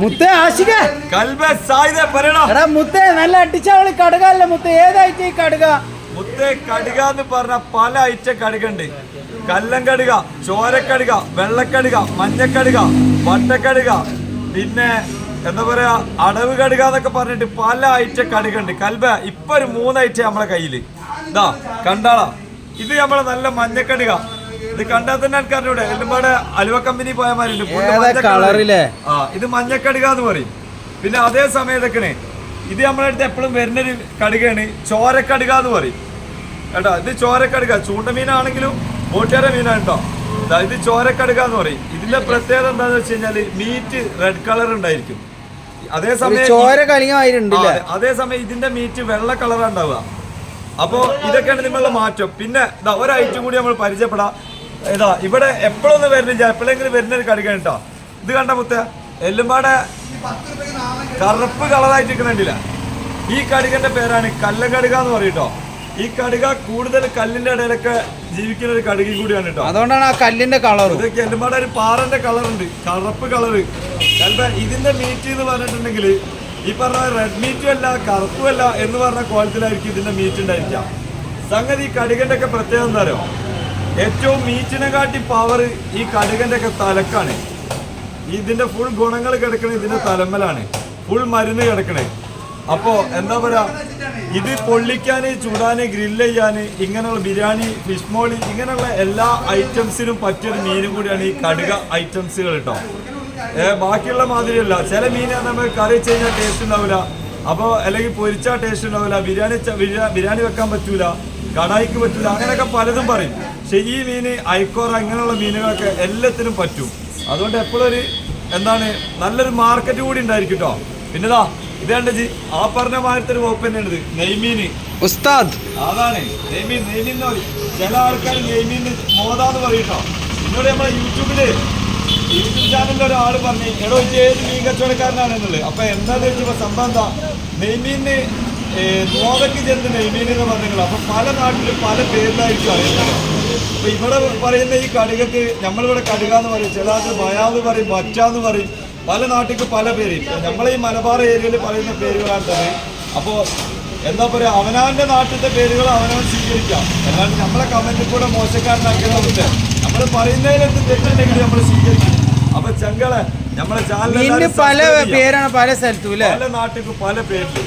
മുത്തേ ആശിക. കൽബ സായിദ പറയണോ? എടാ മുത്തേ നല്ല അടിച്ചവളി കടുകല്ല മുത്തേ? ഏതായിട്ട് ഈ കടുക? മുത്തേ കടുക എന്ന് പറഞ്ഞ പല ഐറ്റം കടുകുണ്ട്. കല്ലൻ കടുക ചോരക്കടുക വെള്ളക്കടുക മഞ്ഞക്കടുക വട്ടക്കടുക പിന്നെ എന്താ പറയാ അടവ് കടുക എന്നൊക്കെ പറഞ്ഞിട്ട് പല ഐറ്റം കടുകുണ്ട്. കൽബ ഇപ്പൊ ഒരു മൂന്ന് ഐറ്റം നമ്മളെ കയ്യിൽ. ഇതാ കണ്ടാളാ? ഇത് നമ്മളെ നല്ല മഞ്ഞക്കടുക. ഇത് കണ്ടാൽ തന്നെ ആൾക്കാരുടെ എല്ലാം അലുവ കമ്പനി പോയമാരുണ്ട് കളറില്ലേ? ആ ഇത് മഞ്ഞക്കടുക എന്ന് പറയും. പിന്നെ അതേ സമയത്തൊക്കെ ഇത് നമ്മളെ അടുത്ത് എപ്പോഴും വരുന്നൊരു കടുകയാണ് ചോരക്കടുക എന്ന് പറയും. കേട്ടോ ഇത് ചോരക്കടുക. ചൂണ്ട മീനാണെങ്കിലും ബോട്ടിയാര മീനാണ് കേട്ടോ ഇത് ചോരക്കടുക എന്ന് പറയും. ഇതിന്റെ പ്രത്യേകത എന്താന്ന് വെച്ച് കഴിഞ്ഞാൽ മീറ്റ് റെഡ് കളർ ഉണ്ടായിരിക്കും. അതേ ഒരു സമയം ചോര കലിങ്ങായിരുന്നില്ലേ അതേ സമയം ഇതിന്റെ മീറ്റ് വെള്ള കളറാണ് ഉണ്ടാവുക. അപ്പോ ഇതൊക്കെയാണ് നിങ്ങളുടെ മാറ്റം. പിന്നെ ഒരു ഐറ്റം കൂടി നമ്മൾ പരിചയപ്പെടാം. ഇതാ ഇവിടെ എപ്പോഴൊന്നും വരുന്നില്ല എപ്പോഴെങ്കിലും വരുന്ന ഒരു കളി കേട്ടോ ഇത് കണ്ട മുത്ത? എല്ലുമ്പാടെ കറുപ്പ് കളറായിട്ട് നിൽക്കുന്നുണ്ടില്ല? ഈ കടുകന്റെ പേരാണ് കല്ലകടുക എന്ന് പറയട്ടോ. ട്ടോ ഈ കടുക കൂടുതൽ കല്ലിന്റെ ഇടയിലൊക്കെ ജീവിക്കുന്ന ഒരു കടുകയും കൂടിയാണ് കേട്ടോ. അതുകൊണ്ടാണ് ആ കല്ലിന്റെ കളർ ഇതൊക്കെ എല്ലുമ്പാടെ ഒരു പാറന്റെ കളർ ഉണ്ട് കറുപ്പ് കളറ്. ചിലപ്പോ ഇതിന്റെ മീറ്റ് എന്ന് പറഞ്ഞിട്ടുണ്ടെങ്കിൽ ഈ പറഞ്ഞ റെഡ് മീറ്റും അല്ല കറുപ്പും അല്ല എന്ന് പറഞ്ഞ ക്വാളിറ്റിയിലായിരിക്കും ഇതിന്റെ മീറ്റ് ഉണ്ടായിരിക്കാം സംഗതി ഈ കടുകന്റെ ഒക്കെ പ്രത്യേകത എന്താ അറിയോ? ഏറ്റവും മീറ്റിനെ കാട്ടി പവർ ഈ കടുകന്റെ ഒക്കെ തലക്കാണ്. ഇതിന്റെ ഫുൾ ഗുണങ്ങൾ കിടക്കണേ ഇതിന്റെ തലമ്മലാണ്. ഫുൾ മരുന്ന് കിടക്കണേ. അപ്പോ എന്താ പറയാ? ഇത് പൊള്ളിക്കാന് ചൂടാന് ഗ്രില്ല് ചെയ്യാന് ഇങ്ങനെയുള്ള ബിരിയാണി ഫിഷ് മോളി ഇങ്ങനെയുള്ള എല്ലാ ഐറ്റംസിനും പറ്റിയൊരു മീനും കൂടിയാണ് ഈ കടുക ഐറ്റംസുകൾ കേട്ടോ ഏഹ് ബാക്കിയുള്ള മാതിരിയല്ല. ചില മീൻ നമ്മൾ കറി വെച്ച് കഴിഞ്ഞാൽ ടേസ്റ്റ് ഉണ്ടാവില്ല അപ്പോൾ അല്ലെങ്കിൽ പൊരിച്ചാൽ ടേസ്റ്റ് ഉണ്ടാവില്ല ബിരിയാണി ബിരിയാണി വെക്കാൻ പറ്റൂല. കടായിക്ക് പറ്റൂല. അങ്ങനെയൊക്കെ പലതും പറയും. ഈ മീന് ഐക്കോറ അങ്ങനെയുള്ള മീനുകളൊക്കെ എല്ലാത്തിനും പറ്റും. അതുകൊണ്ട് എപ്പോഴൊരു എന്താണ് നല്ലൊരു മാർക്കറ്റ് കൂടി ഉണ്ടായിരിക്കും കേട്ടോ പിന്നെതാ ഇതേണ്ട ജി ആ പറഞ്ഞ മാതിരത്തെ ഒരു വകുപ്പ് തന്നെയാണ് ഇത് നെയ്മീന്. ഉസ്താദ്. അതാണ്. നെയ്മീൻ നെയ്മീൻ എന്ന് പറയും. ചില ആൾക്കാർ നെയ്മീന് മോതാന്ന് പറയട്ടോ എന്നോട് നമ്മളെ യൂട്യൂബിൽ യൂട്യൂബ് ചാനലിൽ ഒരാൾ പറഞ്ഞു എടോ ഏത് മീൻ കച്ചവടക്കാരനാണ് എന്നുള്ളത്? അപ്പൊ എന്താന്ന് വെച്ചപ്പോ സംഭവം എന്താ? നെയ്മീന് മോതക്ക് ചെന്ന് നെയ്മീൻ എന്ന് പറഞ്ഞിട്ടുള്ളത്. അപ്പൊ പല നാട്ടിലും പല പേരിലായിരിക്കും അറിയുന്നത്. അപ്പൊ ഇവിടെ പറയുന്ന ഈ കടുകക്ക് നമ്മളിവിടെ കടുക എന്ന് പറയും ചില ആൾക്ക് ബയാന്ന് പറയും പറ്റാന്ന് പറയും. പല നാട്ടിക്ക് പല പേര്. നമ്മളെ ഈ മലബാർ ഏരിയയിൽ പറയുന്ന പേരുകളാണ് തന്നെ അപ്പോ എന്താ പറയാ അവനാന്റെ നാട്ടിലത്തെ പേരുകൾ അവനവൻ സ്വീകരിക്കാം. അല്ലാണ്ട് നമ്മളെ കമന്റിൽ കൂടെ മോശക്കാരനാക്കുന്നുണ്ട് നമ്മൾ പറയുന്നതിലെന്ത് തെറ്റുണ്ടെങ്കിൽ നമ്മൾ സ്വീകരിക്കും. അപ്പൊ ചെങ്കളെ നമ്മളെ ചാനലിൽ പല പേരാണ് പല സ്ഥലത്തും പല നാട്ടിക്ക് പല പേരിൽ.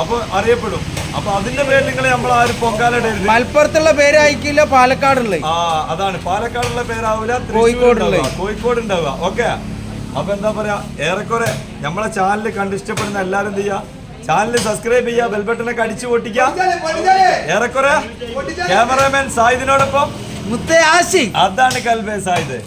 അപ്പൊ അറിയപ്പെടും. അപ്പൊ അതിന്റെ പേര് നിങ്ങൾ നമ്മൾ ആരും പൊങ്കാലിടരുത്. മലപ്പുറത്തുള്ള പേരായിരിക്കില്ല പാലക്കാടുള്ള. ആ അതാണ്. പാലക്കാടുള്ള പേരാവില്ല കോഴിക്കോടുള്ള. കോഴിക്കോട് ഉണ്ടാവുക. ഓക്കെ. അപ്പൊ എന്താ പറയാ ഏറെക്കുറെ നമ്മളെ ചാനൽ കണ്ട് ഇഷ്ടപ്പെടുന്ന എല്ലാരും എന്ത് ചെയ്യാ? ചാനൽ സബ്സ്ക്രൈബ് ചെയ്യുക ബെൽബട്ടനൊക്കെ അടിച്ചു പൊട്ടിക്കാം. ഏറെക്കുറെ ക്യാമറാമാൻ സായിദിനോടൊപ്പം അതാണ് കൽബേ സായിദ്.